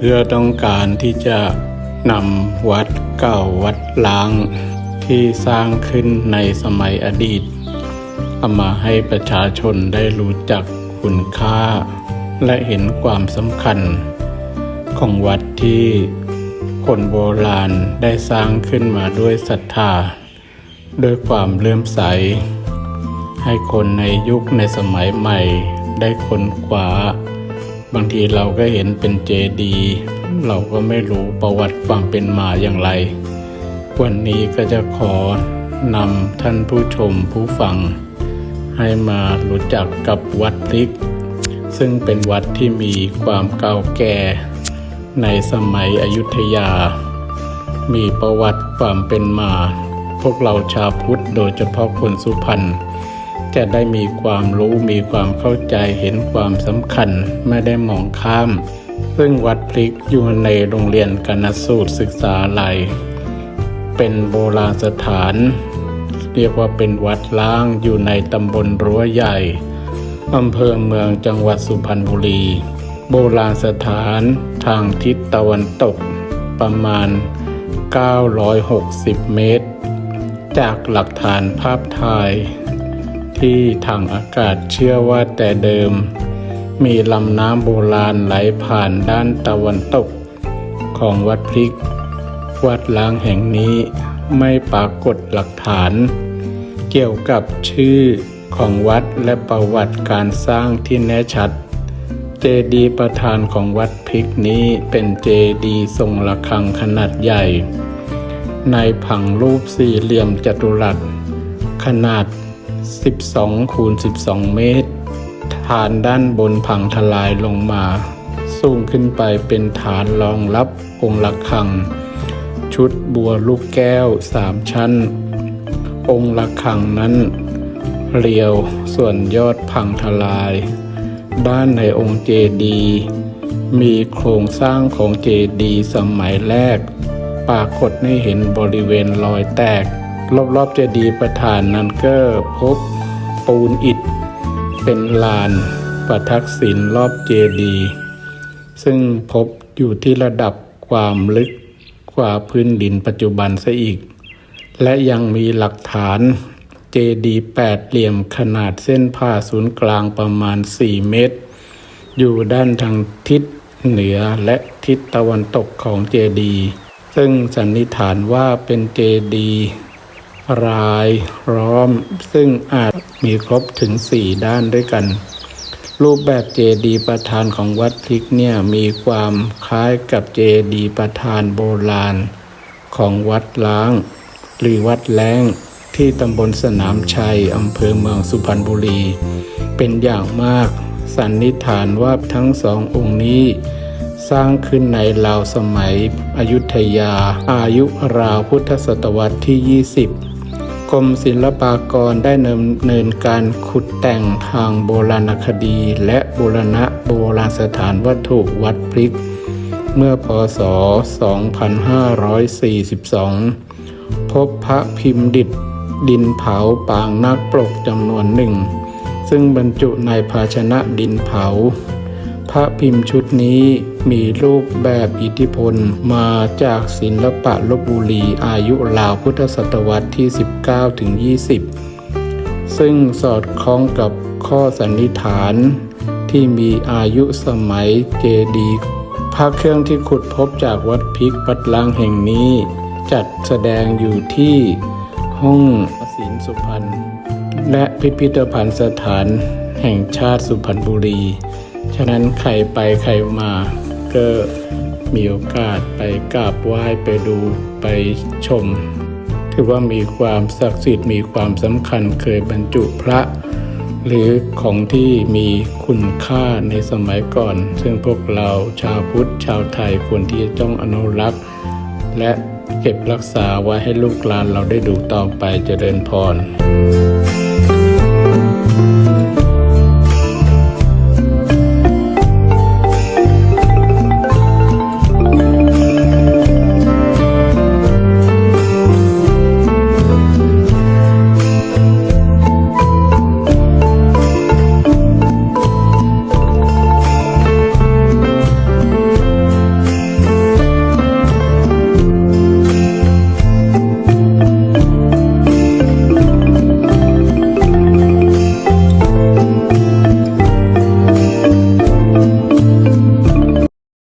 เพื่อต้องการที่จะนำวัดเก่าวัดล้าง ที่สร้างขึ้นในสมัยอดีตเอามาให้ประชาชนได้รู้จักคุณค่า และเห็นความสำคัญ ของวัดที่คนโบราณได้สร้างขึ้นมาด้วยศรัทธา ด้วยความเลื่อมใส ให้คนในยุคในสมัยใหม่ได้ค้นคว้า บางทีเราก็เห็นเป็นเจดี เราก็ไม่รู้ประวัติความเป็นมาอย่างไร วันนี้ก็จะขอนำท่านผู้ชมผู้ฟัง ให้มารู้จักกับวัดพริก ซึ่งเป็นวัดที่มีความเก่าแก่ในสมัยอยุธยา มีประวัติความเป็นมา พวกเราชาวพุทธโดยเฉพาะคนสุพรรณ จะได้มีความรู้มีความเข้าใจเห็นความสำคัญไม่ได้มองข้าม ซึ่งวัดพริกอยู่ในโรงเรียนกนสูตรศึกษาลัยเป็นโบราณสถาน เรียกว่าเป็นวัดล้างอยู่ในตำบลรั้วใหญ่อำเภอเมืองจังหวัดสุพรรณบุรี โบราณสถานทางทิศตะวันตกประมาณ 960 เมตร จากหลักฐานภาพถ่าย ที่ทางอากาศเชื่อว่าแต่เดิม มีลำน้ำโบราณไหลผ่านด้านตะวันตก ของวัดพริก วัดล้างแห่งนี้ไม่ปรากฏหลักฐาน เกี่ยวกับชื่อของวัดและประวัติการสร้างที่แน่ชัด เจดีย์ประธานของวัดพริกนี้เป็นเจดีย์ทรงระฆังขนาดใหญ่ ในผังรูปสี่เหลี่ยมจัตุรัส ขนาด 12 คูณ 12 เมตร ฐานด้านบนพังทลายลงมา สูงขึ้นไปเป็นฐานรองรับองค์ระฆัง ชุดบัวลูกแก้วสามชั้น องค์ระฆังนั้น เรียวส่วนยอดพังทลาย ด้านในองค์เจดีมีโครงสร้างของเจดีสมัยแรก ปรากฏให้เห็นบริเวณรอยแตก รอบๆเจดีย์ประธานนั้นก็พบปูนอิฐเป็นลานประทักษิณรอบเจดีย์ซึ่งพบอยู่ที่ระดับความลึกกว่าพื้นดินปัจจุบันซะอีก และยังมีหลักฐานเจดีย์แปดเหลี่ยมขนาดเส้นผ่าศูนย์กลางประมาณ 4 เมตร อยู่ด้านทางทิศเหนือและทิศตะวันตกของเจดีย์ซึ่งสันนิษฐานว่าเป็นเจดีย์ รายล้อม ซึ่งอาจมีครบถึง4ด้านด้วยกัน รูปแบบเจดีย์ประธานของวัดพริกเนี่ยมีความคล้ายกับเจดีย์ประธานโบราณ ของวัดล้าง หรือวัดแล้งที่ตำบลสนามชัยอำเภอเมืองสุพรรณบุรี เป็นอย่างมากสันนิษฐานว่าทั้งสององค์นี้ สร้างขึ้นในราวสมัยอยุธยาอายุราวพุทธศตวรรษที่ 20 กรมศิลปากรได้ดำเนินการขุดแต่งทางโบราณคดี และบูรณะโบราณสถานวัตถุวัดพริก เมื่อพศ 2542 พบพระพิมพ์ดิดดินเผาปางนักปรกจำนวนหนึ่ง ซึ่งบรรจุในภาชนะดินเผา พระพิมพ์ชุดนี้มีรูปแบบอิทธิพลมาจากศิลปะลบบุรีอายุราวพุทธศตวรรษที่ 19ถึง20 ซึ่งสอดคล้องกับข้อสันนิษฐานที่มีอายุสมัยเจดีย์พระเครื่องที่ขุดพบจากวัดพิกปัดลางแห่งนี้ จัดแสดงอยู่ที่ห้องศิลป์สุพรรณและพิพิธภัณฑ์สถานแห่งชาติสุพรรณบุรี ฉะนั้นใครไปใครมาก็มีโอกาสไปกราบไหว้ไปดูไปชม ถือว่ามีความศักดิ์สิทธิ์มีความสำคัญเคยบรรจุพระ หรือของที่มีคุณค่าในสมัยก่อน ซึ่งพวกเราชาวพุทธชาวไทยควรที่จะต้องอนุรักษ์ และเก็บรักษาไว้ให้ลูกหลานเราได้ดูต่อไปเจริญพร